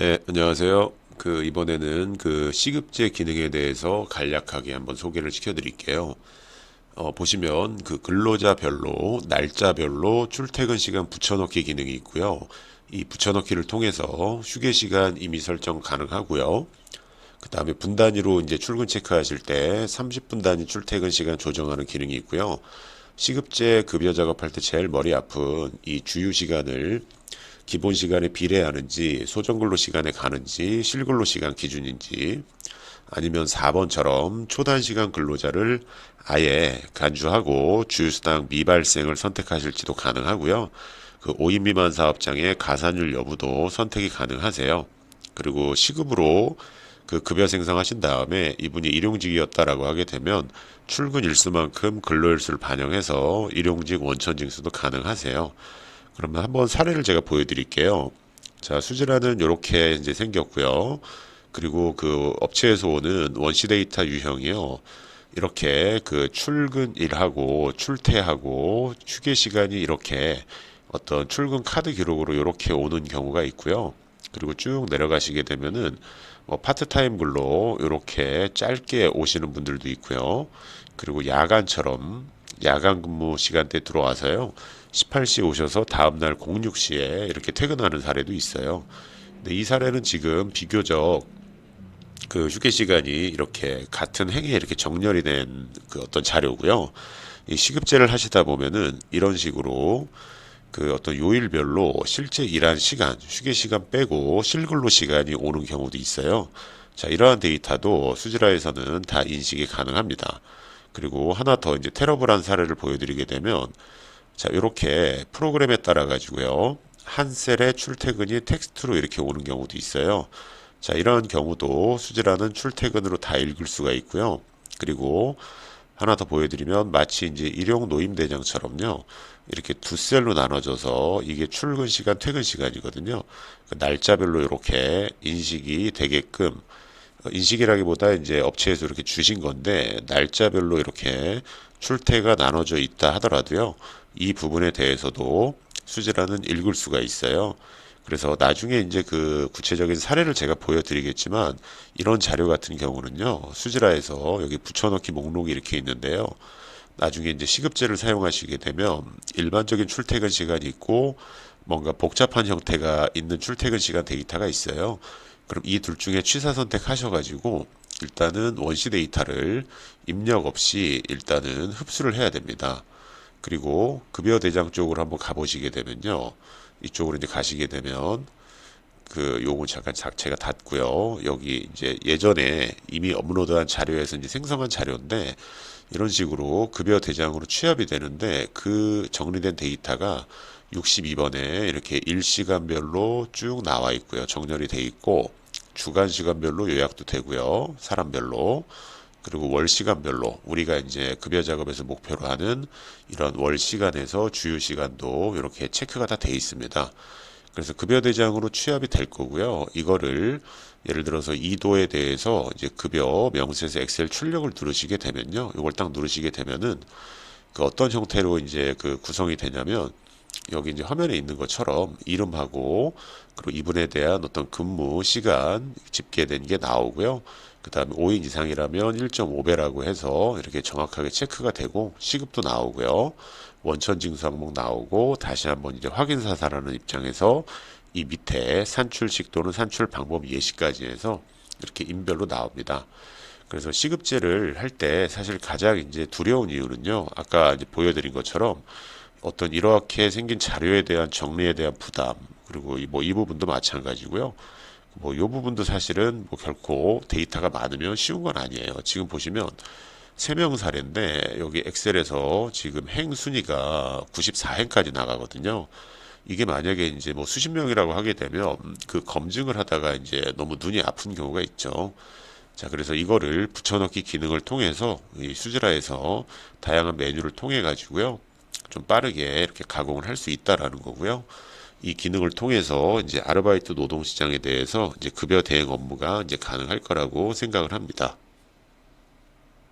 네, 안녕하세요. 그 이번에는 그 시급제 기능에 대해서 간략하게 한번 소개를 시켜드릴게요. 어, 보시면 그 근로자별로 날짜별로 출퇴근 시간 붙여넣기 기능이 있고요. 이 붙여넣기를 통해서 휴게 시간 이미 설정 가능하고요. 그 다음에 분 단위로 이제 출근 체크하실 때 30분 단위 출퇴근 시간 조정하는 기능이 있고요. 시급제 급여 작업할 때 제일 머리 아픈 이 주유 시간을 기본 시간에 비례하는지 소정근로 시간에 가는지 실근로 시간 기준인지 아니면 4번처럼 초단 시간 근로자를 아예 간주하고 주유수당 미발생을 선택하실지도 가능하고요. 그 5인 미만 사업장의 가산율 여부도 선택이 가능하세요. 그리고 시급으로 그 급여 생성하신 다음에 이분이 일용직이었다라고 하게 되면 출근 일수만큼 근로일수를 반영해서 일용직 원천 징수도 가능하세요. 그러면 한번 사례를 제가 보여드릴게요. 자, 수지라는 이렇게 이제 생겼고요. 그리고 그 업체에서 오는 원시 데이터 유형이요. 이렇게 그 출근일하고 출퇴하고 휴게 시간이 이렇게 어떤 출근 카드 기록으로 이렇게 오는 경우가 있고요. 그리고 쭉 내려가시게 되면은 뭐 파트타임 근로 이렇게 짧게 오시는 분들도 있고요. 그리고 야간처럼 야간 근무 시간대 들어와서요. 18시 오셔서 다음날 06시에 이렇게 퇴근하는 사례도 있어요. 근데 이 사례는 지금 비교적 그 휴게 시간이 이렇게 같은 행에 이렇게 정렬이 된 그 어떤 자료고요. 이 시급제를 하시다 보면은 이런 식으로 그 어떤 요일별로 실제 일한 시간, 휴게 시간 빼고 실근로 시간이 오는 경우도 있어요. 자, 이러한 데이터도 수지라에서는 다 인식이 가능합니다. 그리고 하나 더 이제 테러블한 사례를 보여드리게 되면 자, 이렇게 프로그램에 따라 가지고요. 한 셀의 출퇴근이 텍스트로 이렇게 오는 경우도 있어요. 자, 이러한 경우도 수지라는 출퇴근으로 다 읽을 수가 있고요. 그리고 하나 더 보여드리면 마치 이제 일용 노임 대장처럼요. 이렇게 두 셀로 나눠져서 이게 출근 시간, 퇴근 시간이거든요. 그 날짜별로 이렇게 인식이 되게끔 인식이라기보다 이제 업체에서 이렇게 주신 건데 날짜별로 이렇게 출퇴가 나눠져 있다 하더라도요. 이 부분에 대해서도 수지라는 읽을 수가 있어요. 그래서 나중에 이제 그 구체적인 사례를 제가 보여드리겠지만 이런 자료 같은 경우는요 수지라에서 여기 붙여넣기 목록이 이렇게 있는데요 나중에 이제 시급제를 사용하시게 되면 일반적인 출퇴근 시간이 있고 뭔가 복잡한 형태가 있는 출퇴근 시간 데이터가 있어요 그럼 이 둘 중에 취사 선택하셔가지고 일단은 원시 데이터를 입력 없이 일단은 흡수를 해야 됩니다 그리고 급여 대장 쪽으로 한번 가보시게 되면요 이쪽으로 이제 가시게 되면 그 요거 잠깐 자체가 닫고요. 여기 이제 예전에 이미 업로드한 자료에서 이제 생성한 자료인데 이런 식으로 급여 대장으로 취합이 되는데 그 정리된 데이터가 62번에 이렇게 일시간별로 쭉 나와 있고요. 정렬이 돼 있고 주간 시간별로 요약도 되고요. 사람별로 그리고 월 시간별로 우리가 이제 급여 작업에서 목표로 하는 이런 월 시간에서 주요 시간도 이렇게 체크가 다 돼 있습니다. 그래서 급여 대장으로 취합이 될 거고요. 이거를 예를 들어서 이도에 대해서 이제 급여 명세서 엑셀 출력을 누르시게 되면요. 이걸 딱 누르시게 되면은 그 어떤 형태로 이제 그 구성이 되냐면 여기 이제 화면에 있는 것처럼 이름하고 그리고 이분에 대한 어떤 근무 시간 집계된 게 나오고요. 그 다음에 5인 이상이라면 1.5배라고 해서 이렇게 정확하게 체크가 되고 시급도 나오고요. 원천 징수 항목 나오고 다시 한번 이제 확인 사살하는 입장에서 이 밑에 산출식 또는 산출 방법 예시까지 해서 이렇게 인별로 나옵니다. 그래서 시급제를 할 때 사실 가장 이제 두려운 이유는요. 아까 이제 보여드린 것처럼 어떤 이렇게 생긴 자료에 대한 정리에 대한 부담 그리고 뭐 이 부분도 마찬가지고요. 뭐 이 부분도 사실은 뭐 결코 데이터가 많으면 쉬운 건 아니에요. 지금 보시면 세명 사례인데 여기 엑셀에서 지금 행 순위가 94행까지 나가거든요. 이게 만약에 이제 뭐 수십 명이라고 하게 되면 그 검증을 하다가 이제 너무 눈이 아픈 경우가 있죠. 자, 그래서 이거를 붙여넣기 기능을 통해서 이 수지라에서 다양한 메뉴를 통해 가지고요. 좀 빠르게 이렇게 가공을 할 수 있다라는 거고요. 이 기능을 통해서 이제 아르바이트 노동 시장에 대해서 이제 급여 대행 업무가 이제 가능할 거라고 생각을 합니다.